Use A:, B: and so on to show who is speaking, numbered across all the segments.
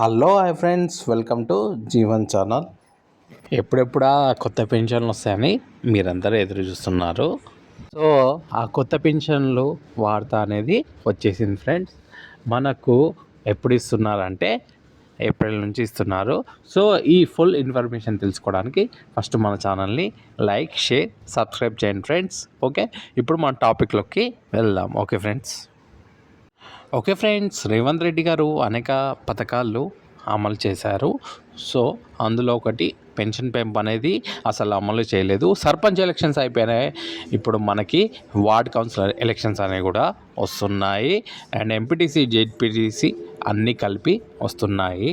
A: Hello hi friends. Welcome to Jeevan channel. ఎప్పుడెప్పుడా కొత్త పెన్షన్లు వస్తాయని మీరందరూ ఎదురు చూస్తున్నారు. సో ఆ కొత్త పెన్షన్లు వార్త అనేది వచ్చేసింది ఫ్రెండ్స్. మనకు ఎప్పుడు ఇస్తున్నారంటే ఏప్రిల్ నుంచి ఇస్తున్నారు. సో ఈ ఫుల్ ఇన్ఫర్మేషన్ తెలుసుకోవడానికి ఫస్ట్ మన ఛానల్ని లైక్ షేర్ సబ్స్క్రైబ్ చేయండి ఫ్రెండ్స్. ఓకే? ఇప్పుడు మన టాపిక్లోకి వెళ్దాం. Okay friends? Okay friends Revanth Reddy garu అనేక పథకాలు అమలు చేశారు. సో అందులో ఒకటి పెన్షన్ పెంపు అనేది అసలు అమలు చేయలేదు. సర్పంచ్ ఎలక్షన్స్ అయిపోయినాయి. ఇప్పుడు మనకి వార్డ్ కౌన్సిలర్ ఎలక్షన్స్ అనేవి కూడా వస్తున్నాయి. అండ్ ఎంపీటీసీ జెడ్పీటీసీ అన్నీ కలిపి వస్తున్నాయి.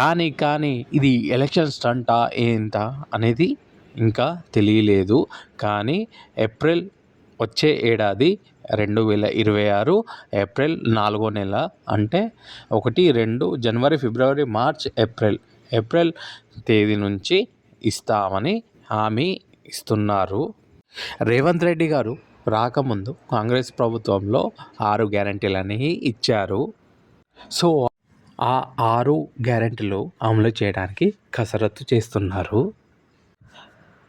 A: కానీ కానీ ఇది ఎలక్షన్ స్టంటా ఏంట అనేది ఇంకా తెలియలేదు. కానీ ఏప్రిల్ వచ్చే ఏడాది రెండు వేల ఇరవై ఆరు ఏప్రిల్ నాలుగో నెల అంటే ఒకటి రెండు జనవరి ఫిబ్రవరి మార్చ్ ఏప్రిల్. ఏప్రిల్ తేదీ నుంచి ఇస్తామని హామీ ఇస్తున్నారు. రేవంత్ రెడ్డి గారు రాకముందు కాంగ్రెస్ ప్రభుత్వంలో ఆరు గ్యారంటీలని ఇచ్చారు. సో ఆ ఆరు గ్యారెంటీలు అమలు చేయడానికి కసరత్తు చేస్తున్నారు.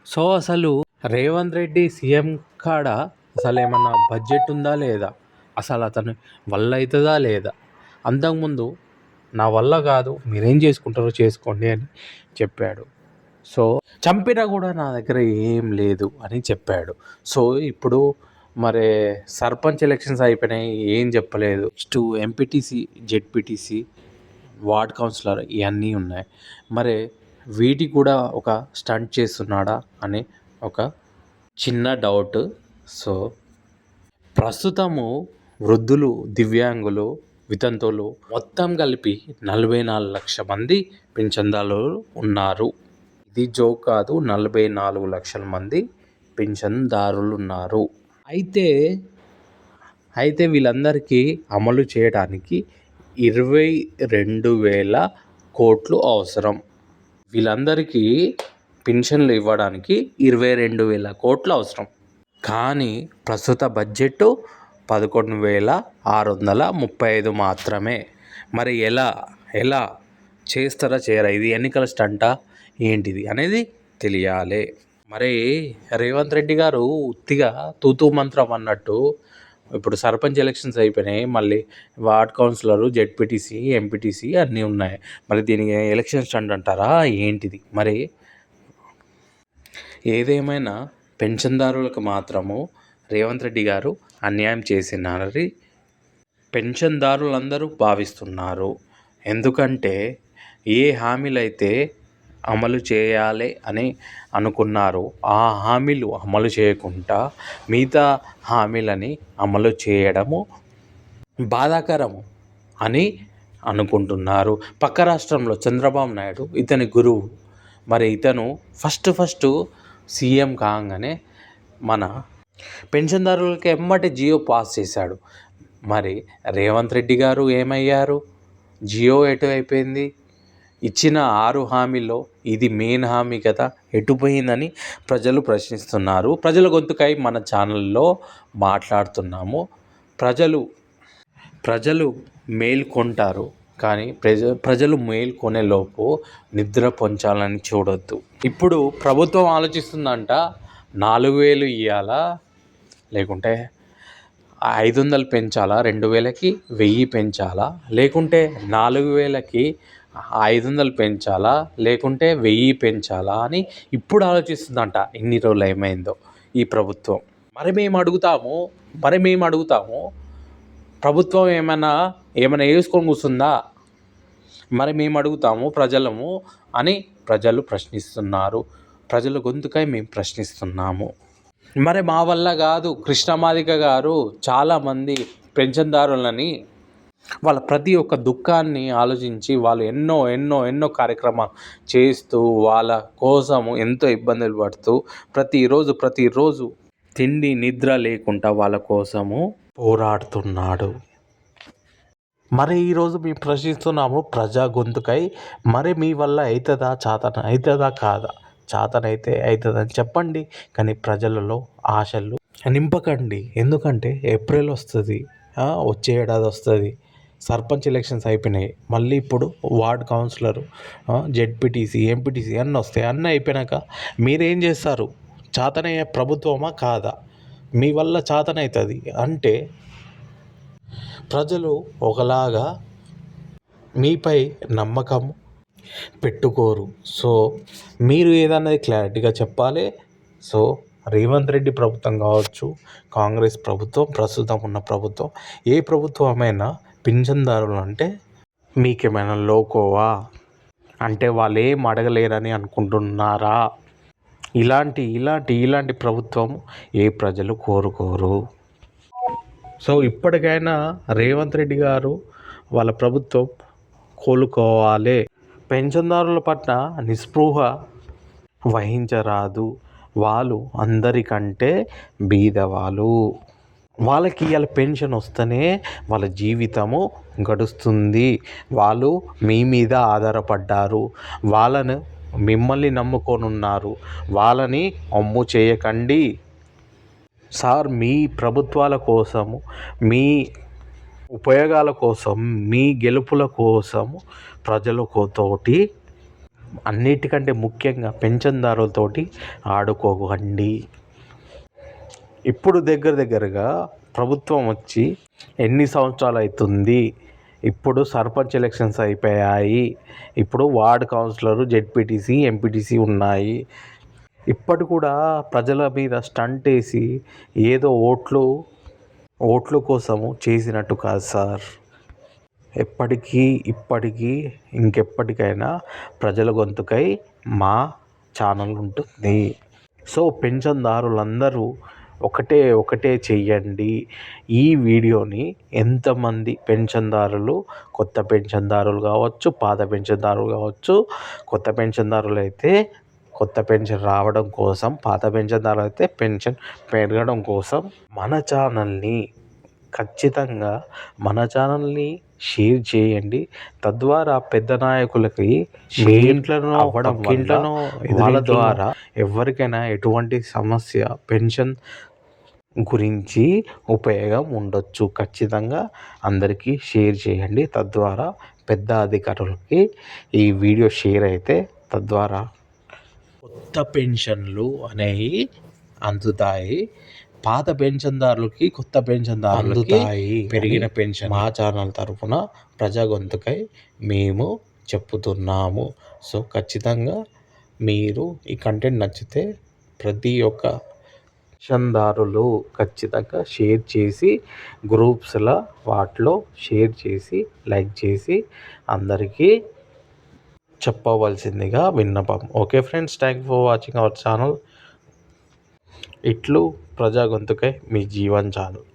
A: సో అసలు రేవంత్ రెడ్డి సీఎం కాడ అసలు ఏమన్నా బడ్జెట్ ఉందా లేదా? అసలు అతను వల్ల అవుతుందా లేదా? అంతకుముందు నా వల్ల కాదు మీరేం చేసుకుంటారో చేసుకోండి అని చెప్పాడు. సో చంపినా కూడా నా దగ్గర ఏం లేదు అని చెప్పాడు. సో ఇప్పుడు మరి సర్పంచ్ ఎలక్షన్స్ అయిపోయినాయి ఏం చెప్పలేదు. Next MPTC ZPTC ward councillor ఇవన్నీ ఉన్నాయి. మరి వీటికి కూడా ఒక స్టంట్ చేస్తున్నాడా అని ఒక చిన్న డౌట్ సో ప్రస్తుతము వృద్ధులు దివ్యాంగులు వితంతువులు మొత్తం కలిపి నలభై నాలుగు లక్ష మంది పింఛన్దారులు ఉన్నారు. ఇది జోక్ కాదు నలభై నాలుగు లక్షల మంది పింఛన్దారులు ఉన్నారు అయితే అయితే వీళ్ళందరికీ అమలు చేయడానికి ఇరవై రెండు వేల కోట్లు అవసరం. వీళ్ళందరికీ పెన్షన్లు ఇవ్వడానికి ఇరవై రెండు వేల కోట్లు అవసరం. కానీ ప్రస్తుత బడ్జెట్ పదకొండు వేల ఆరు వందల ముప్పై ఐదు మాత్రమే. మరి ఎలా ఎలా చేస్తారా చేయరా? ఇది ఎన్నికల స్టంటా? ఏంటిది అనేది తెలియాలి. మరి రేవంత్ రెడ్డి గారు ఉత్తిగా తూతూ మంత్రం అన్నట్టు ఇప్పుడు సర్పంచ్ ఎలక్షన్స్ అయిపోయినాయి మళ్ళీ వార్డ్ కౌన్సిలర్ జెడ్పీటీసీ ఎంపీటీసీ అన్నీ ఉన్నాయి. మరి దీనికి ఎలక్షన్ స్టంట్ అంటారా? ఏంటిది? మరి ఏదేమైనా పెన్షన్దారులకు మాత్రము రేవంత్ రెడ్డి గారు అన్యాయం చేసినారని పెన్షన్దారులందరూ భావిస్తున్నారు. ఎందుకంటే ఏ హామీలైతే అమలు చేయాలి అని అనుకున్నారు ఆ హామీలు అమలు చేయకుండా మిగతా హామీలని అమలు చేయడము బాధాకరము అని అనుకుంటున్నారు. పక్క రాష్ట్రంలో చంద్రబాబు నాయుడు ఇతని గురువు. మరి ఇతను ఫస్ట్ ఫస్ట్ సీఎం కాగానే మన పెన్షన్దారులకి ఎమ్మటి జియో పాస్ చేశాడు. మరి రేవంత్ రెడ్డి గారు ఏమయ్యారు? జియో ఎటు అయిపోయింది? ఇచ్చిన ఆరు హామీలో ఇది మెయిన్ హామీ కదా ఎటుపోయిందని ప్రజలు ప్రశ్నిస్తున్నారు. ప్రజల గొంతుకై మన ఛానల్లో మాట్లాడుతున్నాము. ప్రజలు ప్రజలు మేల్కొంటారు. కానీ ప్రజ ప్రజలు మేల్కొనే లోపు నిద్ర పొంచాలని చూడొద్దు. ఇప్పుడు ప్రభుత్వం ఆలోచిస్తుందంట నాలుగు వేలు ఇవ్వాలా లేకుంటే ఐదు వందలు పెంచాలా? రెండు వేలకి వెయ్యి పెంచాలా? లేకుంటే నాలుగు వేలకి ఐదు వందలు పెంచాలా? లేకుంటే వెయ్యి పెంచాలా? అని ఇప్పుడు ఆలోచిస్తుందంట ఇన్ని రోజులు ఏమైందో ఈ ప్రభుత్వం. మరి మేము అడుగుతాము మరి మేము అడుగుతాము ప్రభుత్వం ఏమైనా ఏమైనా వేసుకొని కూర్చుందా? మరి మేము అడుగుతాము ప్రజలము అని ప్రజలు ప్రశ్నిస్తున్నారు. ప్రజల గొంతుకై మేము ప్రశ్నిస్తున్నాము. మరి మా వల్ల కాదు కృష్ణమాదిక గారు చాలామంది పెన్షన్దారులని వాళ్ళ ప్రతి ఒక్క దుఃఖాన్ని ఆలోచించి వాళ్ళు ఎన్నో ఎన్నో ఎన్నో కార్యక్రమాలు చేస్తూ వాళ్ళ కోసము ఎంతో ఇబ్బందులు పడుతూ ప్రతిరోజు ప్రతిరోజు తిండి నిద్ర లేకుండా వాళ్ళ కోసము పోరాడుతున్నాడు. మరి ఈరోజు మేము ప్రశ్నిస్తున్నాము ప్రజా గొంతుకై మరి మీ వల్ల అవుతుందా చాతన అవుతుందా కాదా? చాతనైతే అవుతుందని చెప్పండి కానీ ప్రజలలో ఆశలు నింపకండి. ఎందుకంటే ఏప్రిల్ వస్తుంది వచ్చే ఏడాది వస్తుంది. సర్పంచ్ ఎలక్షన్స్ అయిపోయినాయి. మళ్ళీ ఇప్పుడు వార్డ్ కౌన్సిలర్ జెడ్పీటీసీ ఎంపీటీసీ అన్నీ వస్తాయి. అన్నీ అయిపోయినాక మీరేం చేస్తారు? చాతనయ్యే ప్రభుత్వమా కాదా? మీ వల్ల చాతనవుతుంది అంటే ప్రజలు ఒకలాగా మీపై నమ్మకం పెట్టుకోరు. సో మీరు ఏదన్నది క్లారిటీగా చెప్పాలి. సో రేవంత్ రెడ్డి ప్రభుత్వం కావచ్చు కాంగ్రెస్ ప్రభుత్వం ప్రస్తుతం ఉన్న ప్రభుత్వం ఏ ప్రభుత్వమైనా పింఛన్దారులు అంటే మీకేమైనా లోకోవా? అంటే వాళ్ళు ఏం అడగలేరని అనుకుంటున్నారా? ఇలాంటి ఇలాంటి ఇలాంటి ప్రభుత్వం ఏ ప్రజలు కోరుకోరు. సో ఇప్పటికైనా రేవంత్ రెడ్డి గారు వాళ్ళ ప్రభుత్వం కోలుకోవాలి. పెన్షన్దారుల పట్ల నిస్పృహ వహించరాదు. వాళ్ళు అందరికంటే బీదవాళ్ళు. వాళ్ళకి ఇవాళ పెన్షన్ వస్తేనే వాళ్ళ జీవితము గడుస్తుంది. వాళ్ళు మీ మీద ఆధారపడ్డారు. వాళ్ళను మిమ్మల్ని నమ్ముకొని ఉన్నారు వాళ్ళని అమ్ము చేయకండి. సార్ మీ ప్రభుత్వాల కోసము మీ ఉపయోగాల కోసం మీ గెలుపుల కోసం ప్రజలతోటి అన్నిటికంటే ముఖ్యంగా పెన్షన్దారులతోటి ఆడుకోకండి. ఇప్పుడు దగ్గర దగ్గరగా ప్రభుత్వం వచ్చి ఎన్ని సంవత్సరాలు అవుతుంది ఇప్పుడు సర్పంచ్ ఎలక్షన్స్ అయిపోయాయి. ఇప్పుడు వార్డ్ కౌన్సిలర్ జెడ్పీటీసీ ఎంపీటీసీ ఉన్నాయి. ఇప్పటి కూడా ప్రజల మీద స్టంట్ వేసి ఏదో ఓట్లు ఓట్ల కోసము చేసినట్టు కాదు సార్. ఎప్పటికీ ఇప్పటికీ ఇంకెప్పటికైనా ప్రజల గొంతుకై మా ఛానల్ ఉంటుంది. సో పెన్షన్దారులందరూ ఒకటే ఒకటే చెయ్యండి. ఈ వీడియోని ఎంతమంది పెన్షన్దారులు కొత్త పెన్షన్దారులు కావచ్చు పాత పెన్షన్దారులు కావచ్చు కొత్త పెన్షన్దారులు అయితే కొత్త పెన్షన్ రావడం కోసం పాత పెన్షన్దారులు అయితే పెన్షన్ పెరగడం కోసం మన ఛానల్ని ఖచ్చితంగా మన ఛానల్ని షేర్ చేయండి. తద్వారా పెద్ద నాయకులకి మీ ఇంట్లోనో అవ్వడం ఇంట్లోనో వాళ్ళ ద్వారా ఎవరికైనా ఎటువంటి సమస్య పెన్షన్ గురించి ఉపయోగం ఉండొచ్చు. ఖచ్చితంగా అందరికీ షేర్ చేయండి. తద్వారా పెద్ద అధికారులకి ఈ వీడియో షేర్ అయితే తద్వారా కొత్త పెన్షన్లు అనేవి అందుతాయి. పాత పెన్షన్దారులకి కొత్త పెన్షన్దారులకి పెరిగిన పెన్షన్ మా ఛానల్ తరఫున ప్రజా గొంతుకై మేము చెప్పుతున్నాము. సో ఖచ్చితంగా మీరు ఈ కంటెంట్ నచ్చితే ప్రతి ఒక్క పెన్షన్దారులు ఖచ్చితంగా షేర్ చేసి గ్రూప్స్లో వాటిలో షేర్ చేసి లైక్ చేసి అందరికీ చెప్పవలసిందిగా విన్నపం. Okay friends thank for watching our channel ఇట్లు ప్రజా గొంతుకై మీ జీవన్ ఛానల్